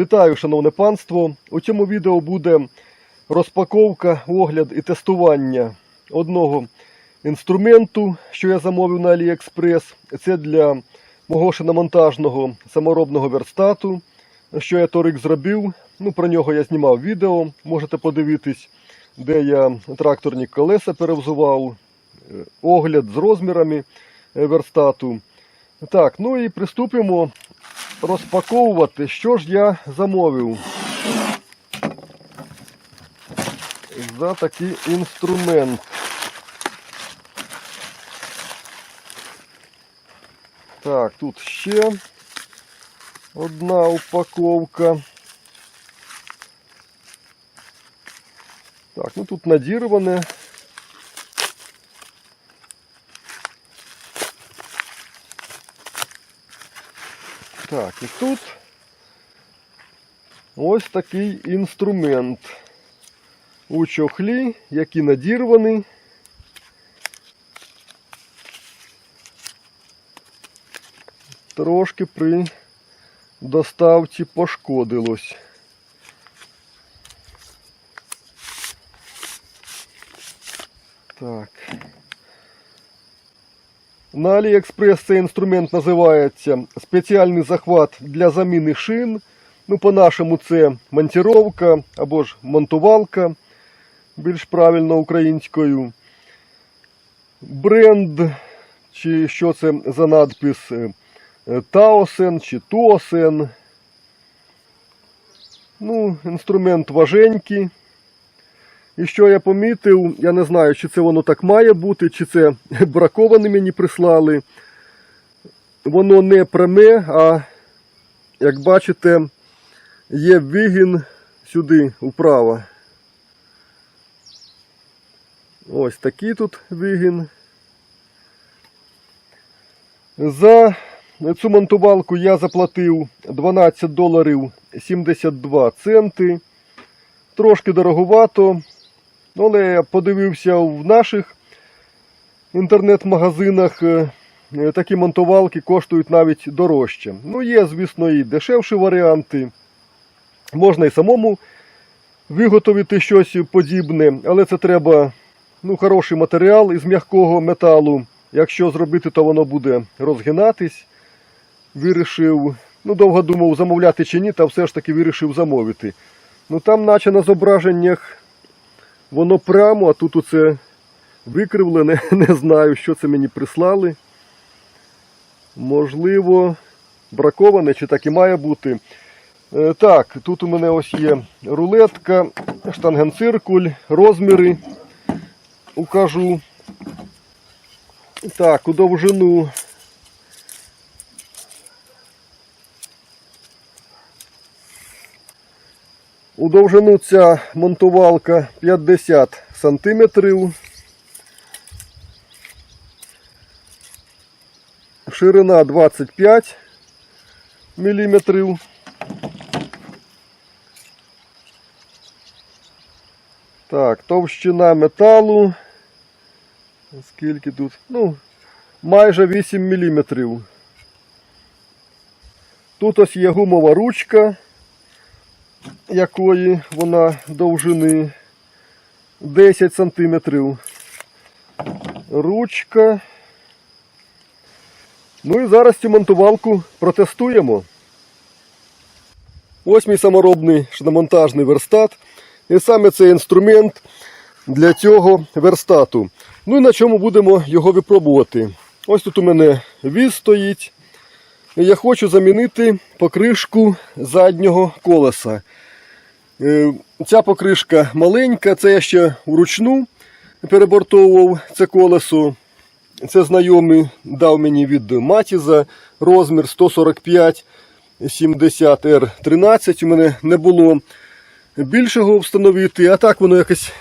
Вітаю, шановне панство! У цьому відео буде розпаковка, огляд і тестування одного інструменту, що я замовив на AliExpress. Це для мого шиномонтажного саморобного верстату, що я торик зробив. Ну, про нього я знімав відео, можете подивитись, де я тракторні колеса перевзував, е, огляд з розмірами е, верстату. Так, ну і приступимо розпаковувати, що ж я замовив за такий інструмент. Так, тут ще одна упаковка. Так, ну тут надірване. Так, і тут ось такий інструмент у чохлі, який надірваний. Трошки при доставці пошкодилось. Так. На AliExpress цей інструмент називається спеціальний захват для заміни шин. Ну, по-нашому це монтіровка або ж монтувалка, більш правильно українською. Бренд, чи що це за надпис е, Таосен чи Туосен. Ну, інструмент важенький. І що я помітив, я не знаю, чи це воно так має бути, чи це браковане мені прислали. Воно не пряме, а як бачите, є вигін сюди вправо. Ось такий тут вигін. За цю монтувалку я заплатив 12 доларів 72 центи. Трошки дороговато. Але я подивився в наших інтернет-магазинах. е, е, Такі монтувалки коштують навіть дорожче. Ну, є, звісно, і дешевші варіанти. Можна і самому виготовити щось подібне, але це треба ну, хороший матеріал із м'якого металу. Якщо зробити, то воно буде розгинатись. Вирішив, ну довго думав, замовляти чи ні, та все ж таки вирішив замовити. Ну там, наче на зображеннях, воно прямо, а тут оце викривлене. Не знаю, що це мені прислали. Можливо, браковане, чи так і має бути. Е, Так, тут у мене ось є рулетка, штангенциркуль, розміри укажу. Так, у довжину. У довжину ця монтувалка 50 сантиметрів. Ширина 25 міліметрів. Так, товщина металу. Скільки тут? Ну, майже 8 міліметрів. Тут ось є гумова ручка, якої вона довжини 10 сантиметрів. Ручка. Ну і зараз цю монтувалку протестуємо. Ось мій саморобний шиномонтажний верстат. І саме цей інструмент для цього верстату. Ну і на чому будемо його випробувати. Ось тут у мене віз стоїть. Я хочу замінити покришку заднього колеса. Е, Ця покришка маленька, це я ще вручну перебортовував це колесо. Це знайомий дав мені від Матіза розмір 145 70 r 13 У мене не було більшого встановити, а так воно якось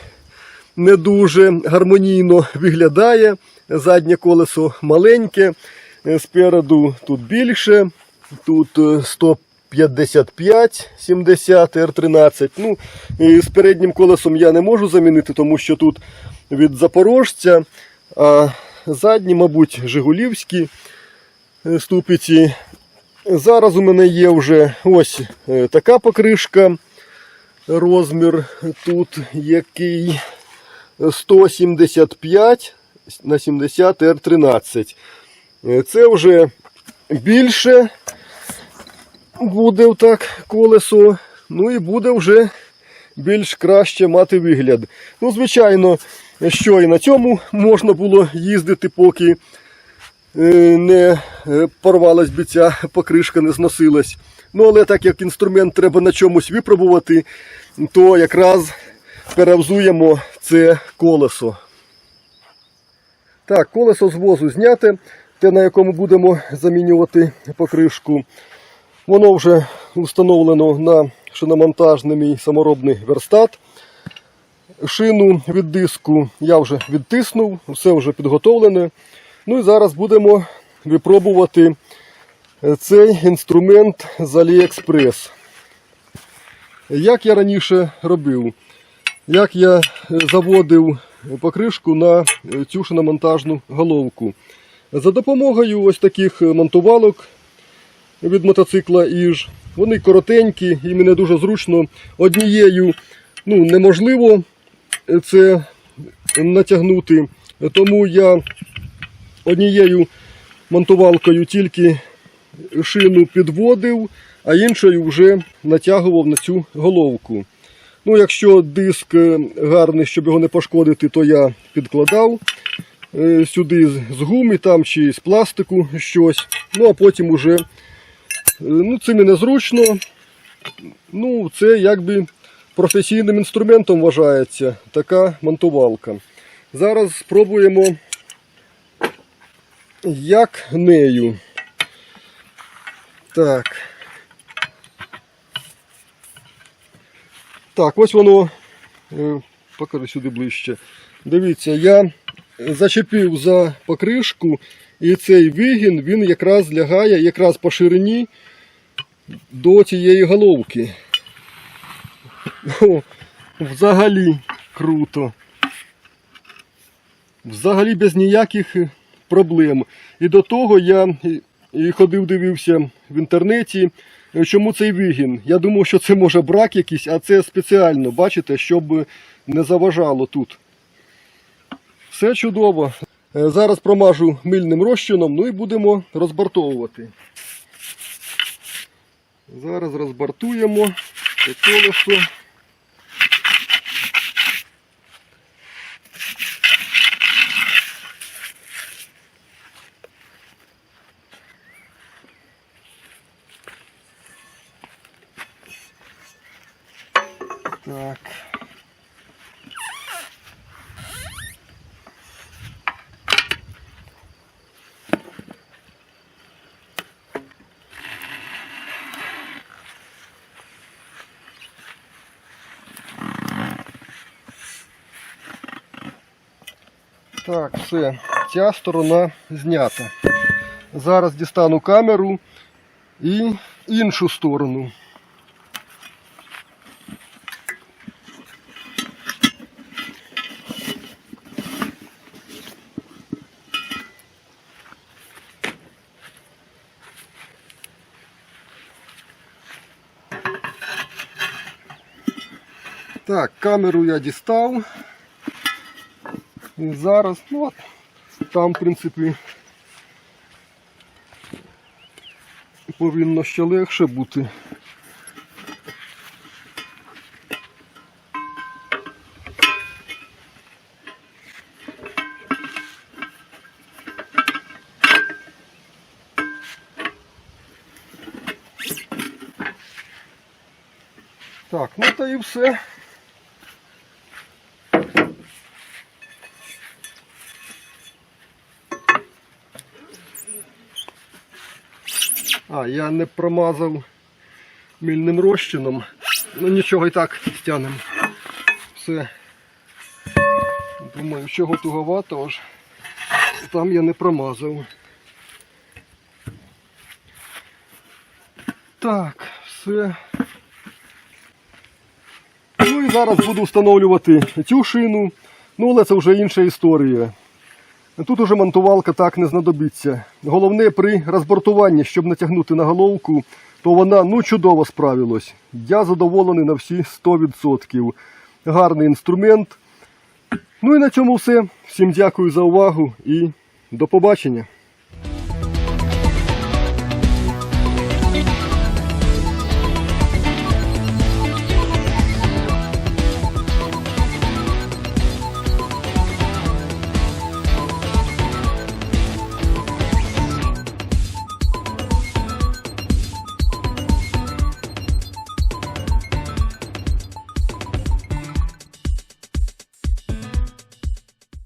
не дуже гармонійно виглядає. Заднє колесо маленьке, спереду тут більше, тут е, 155 70 r 13 Ну, з переднім колесом я не можу замінити, тому що тут від запорожця, а задні, мабуть, Жигулівські е, ступиці Зараз у мене є вже ось е, така покришка. Розмір тут який 175 на 70 R13. Е, Це вже більше буде так колесо. Ну і буде вже більш краще мати вигляд. Ну, звичайно, що і на цьому можна було їздити, поки е, не е, порвалась би ця покришка, не зносилась. Ну, але так як інструмент треба на чомусь випробувати, то якраз перевзуємо це колесо. Так, колесо з возу зняте, те, на якому будемо замінювати покришку. Воно вже встановлено на шиномонтажний мій саморобний верстат. Шину від диску я вже відтиснув, все вже підготовлене. Ну і зараз будемо випробувати е, цей інструмент з AliExpress. Як я раніше робив, як я е, заводив покришку на е, цю шиномонтажну головку. За допомогою ось таких монтувалок від мотоцикла Іж. Вони коротенькі і мене дуже зручно однією ну, неможливо це натягнути. Тому я однією монтувалкою тільки шину підводив, а іншою вже натягував на цю головку. Ну, якщо диск е, гарний, щоб його не пошкодити, то я підкладав е, сюди з- гуми там чи з пластику щось. Ну а потім уже е, ну, це мені незручно. Ну, це якби професійним інструментом вважається така монтувалка. Зараз спробуємо, як нею. Так. Так, ось воно. е, Покажи сюди ближче. Дивіться, я зачепив за покришку, і цей вигін він якраз лягає якраз по ширині до цієї головки. О, взагалі круто. Взагалі без ніяких проблем. І до того я і- ходив, дивився в інтернеті, чому цей вигін. Я думав, що це може брак якийсь, а це спеціально, бачите, щоб не заважало тут. Все чудово. Е, Зараз промажу мильним розчином, ну і будемо розбартовувати. Зараз розбартуємо це колесо. Так. Так, все, ця сторона знята. Зараз дістану камеру і іншу сторону. Так, камеру я дістав. І зараз, ну от, там, в принципі, повинно ще легше бути. Так, ну та і все. А, я не промазав мильним розчином. Ну нічого і так стягнемо. Все. Думаю, чого туговато аж. Там я не промазав. Так, все. Ну і зараз буду встановлювати цю шину. Ну, але це вже інша історія. Тут уже монтувалка так не знадобиться. Головне при розбортуванні, щоб натягнути на головку, то вона ну чудово справилась. Я задоволений на всі 100%. Гарний інструмент. Ну і на цьому все. Всім дякую за увагу і до побачення.